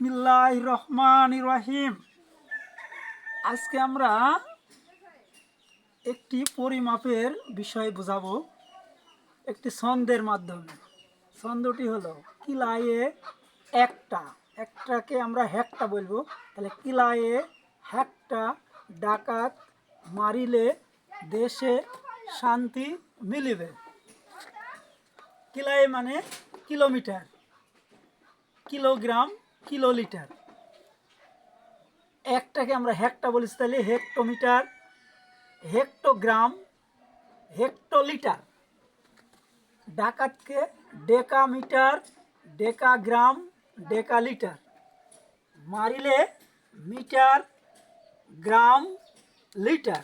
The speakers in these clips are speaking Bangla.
বিসমিল্লাহ রহমান রহিম আজকে আমরা একটি পরিমাপের বিষয় বোঝাবো। একটি ছন্দের মাধ্যমে। ছন্দটি হলো, কিলায়ে একটা। একটাকে আমরা হ্যাকটা বলব। তাহলে কিলায়ে হ্যাকটা ডাকাত মারিলে দেশে শান্তি মিলিবে। কিলায়ে মানে কিলোমিটার, কিলোগ্রাম কিলোলিটার। একটাকে আমরা হেক্টা বলিস তাহলে হেক্টোমিটার, হেক্টোগ্রাম, হেক্টোলিটার। ডাকাতকে ডেকামিটার, ডেকাগ্রাম, ডেকালিটার। মারিলে মিটার, গ্রাম, লিটার।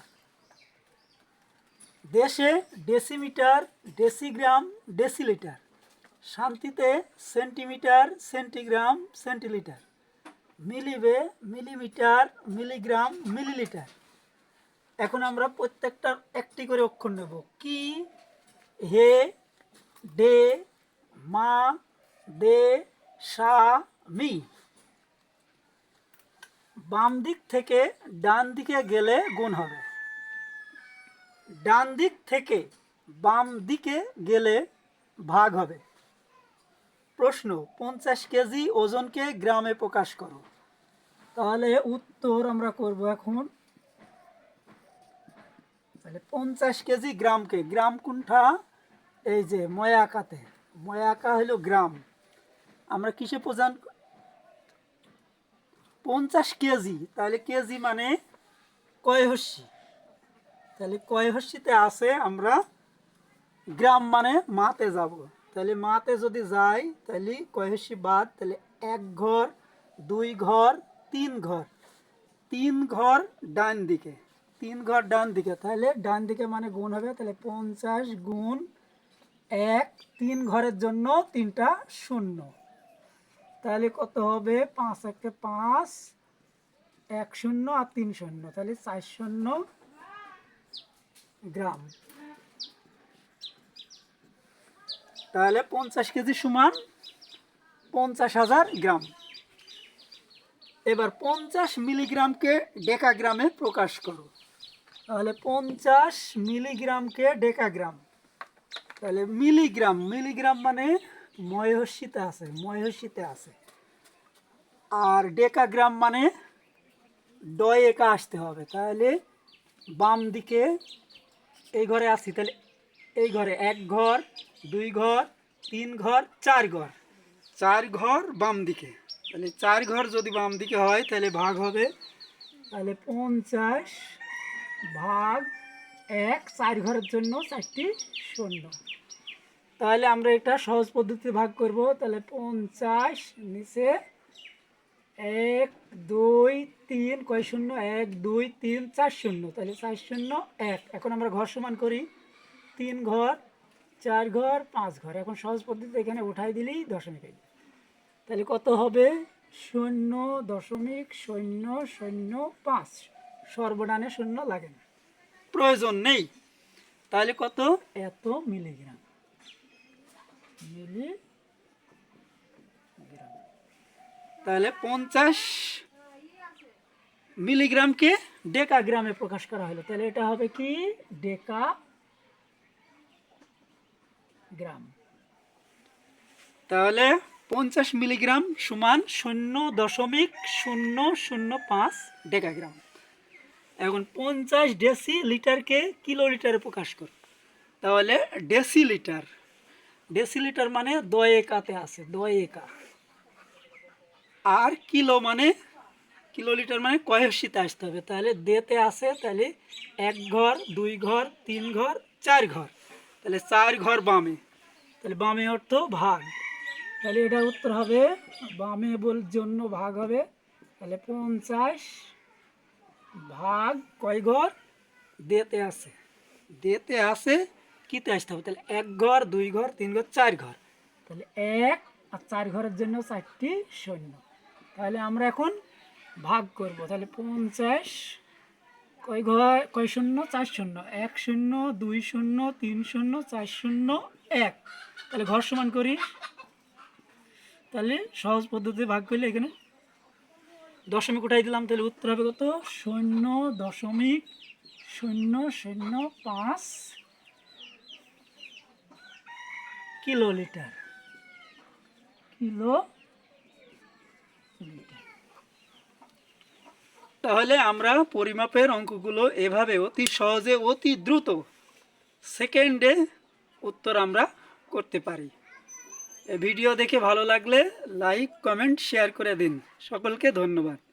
দেশে ডেসিমিটার, ডেসিগ্রাম, ডেসিলিটার। শান্তিতে সেন্টিমিটার, সেন্টিগ্রাম, সেন্টিলিটার। মিলিবে মিলিমিটার, মিলিগ্রাম, মিলিলিটার। এখন আমরা প্রত্যেকটার একটি করে অক্ষর নেব। কি, হে ডে মা, দে, সা, মি। বাম দিক থেকে ডান দিকে গেলে গুণ হবে। ডান দিক থেকে বাম দিকে গেলে ভাগ হবে। প্রশ্ন, পঞ্চাশ কেজি ওজনকে গ্রামে প্রকাশ করো। তাহলে উত্তর আমরা করব এখন। তাহলে পঞ্চাশ কেজি গ্রামকে, গ্রাম কোনটা? এই যে ময়াকাতে। ময়াকা হলো গ্রাম। আমরা কিসে প্রদান পঞ্চাশ কেজি, তাহলে কেজি মানে কয় হস্যি? তাহলে কয় হস্যিতে আছে আমরা, গ্রাম মানে মাতে যাব। তাহলে মাতে যদি যাই তাহলে কয়হসি বাদ? তাহলে এক ঘর, দুই ঘর, তিন ঘর। তিন ঘর ডান দিকে। তিন ঘর ডান দিকে। তাহলে ডান দিকে মানে গুণ হবে, তাহলে পঞ্চাশ গুণ এক, তিন ঘরের জন্য তিনটা শূন্য। তাহলে কত হবে? পাঁচ একে পাঁচ, এক শূন্য আর তিন শূন্য। তাহলে চার শূন্য গ্রাম। তাহলে পঞ্চাশ কেজি সমান পঞ্চাশ হাজার গ্রাম। এবার পঞ্চাশ মিলিগ্রামকে ডেকাগ্রামে প্রকাশ করো। তাহলে পঞ্চাশ মিলিগ্রামকে ডেকাগ্রাম। তাহলে মিলিগ্রাম মিলিগ্রাম মানে ময়হস্যিতে আছে ময়হস্যিতে আছে। আর ডেকাগ্রাম মানে ডয় একা আসতে হবে। তাহলে বাম দিকে এই ঘরে আসি তাহলে এই ঘরে এক ঘর দুই ঘর, তিন ঘর, চার ঘর। চার ঘর বাম দিকে। তাহলে চার ঘর যদি বাম দিকে হয়, তাহলে ভাগ হবে, তাহলে পঞ্চাশ ভাগ এক, চার ঘরের জন্য চারটি শূন্য। তাহলে আমরা এটা সহজ পদ্ধতিতে ভাগ করব। তাহলে পঞ্চাশ নিচে এক, দুই, তিন, কয় শূন্য? এক, দুই, তিন, চার শূন্য। তাহলে চার শূন্য, এক। এখন আমরা ঘর সমান করি। তিন ঘর চার ঘর, পাঁচ ঘর। এখন সহজ পদ্ধতিতে এখানে উঠাই দিলেই দশমিক হয়ে যাবে। তাহলে কত হবে? শূন্য দশমিক শূন্য শূন্য পাঁচ। সর্বডানে শূন্য লাগে না। প্রয়োজন নেই। তাহলে কত? এত মিলিগ্রাম। মিলি তাহলে পঞ্চাশ মিলিগ্রামকে ডেকা গ্রামে প্রকাশ করা হলো। তাহলে এটা হবে কি? ডেকা গ্রাম। তাহলে পঞ্চাশ মিলিগ্রাম সমান শূন্য দশমিক শূন্য শূন্য পাঁচ ডেকাগ্রাম এখন পঞ্চাশ ডেসি লিটারকে কিলো লিটারে প্রকাশ কর। তাহলে ডেসি লিটার ডেসি লিটার মানে দয় একাতে আছে, দয় একা আর কিলো মানে কিলো লিটার মানে কয়সিতে আসতে হবে। তাহলে দেতে আসে তাহলে এক ঘর, দুই ঘর, তিন ঘর, চার ঘর। তাহলে চার ঘর বামে। তাহলে বামে অর্থ ভাগ। তাহলে এটা উত্তর হবে, বামে বল জন্য ভাগ হবে। তাহলে পঞ্চাশ ভাগ কয় ঘর? দেতে আসে দেতে আসে কিতে আসতে হবে? তাহলে এক ঘর, দুই ঘর, তিন ঘর, চার ঘর। তাহলে এক আর চার ঘরের জন্য চারটি শূন্য। তাহলে আমরা এখন ভাগ করব। তাহলে পঞ্চাশ কয় ঘর? কয় শূন্য? চার শূন্য। এক শূন্য, দুই শূন্য, তিন শূন্য, চার শূন্য, এক। তাহলে ঘর সমান করি। তাহলে সহজ পদ্ধতিতে ভাগ করলে এখানে দশমিক উঠাই দিলাম, তাহলে উত্তর হবে কত? শূন্য দশমিক শূন্য শূন্য পাঁচ কিলোলিটার। কিলো তাহলে আমরা পরিমাপের অঙ্কগুলো এভাবে অতি সহজে, অতি দ্রুত সেকেন্ডে উত্তর আমরা করতে পারি। ভিডিও দেখে ভালো লাগলে লাইক কমেন্ট শেয়ার করে দিন। সকলকে ধন্যবাদ।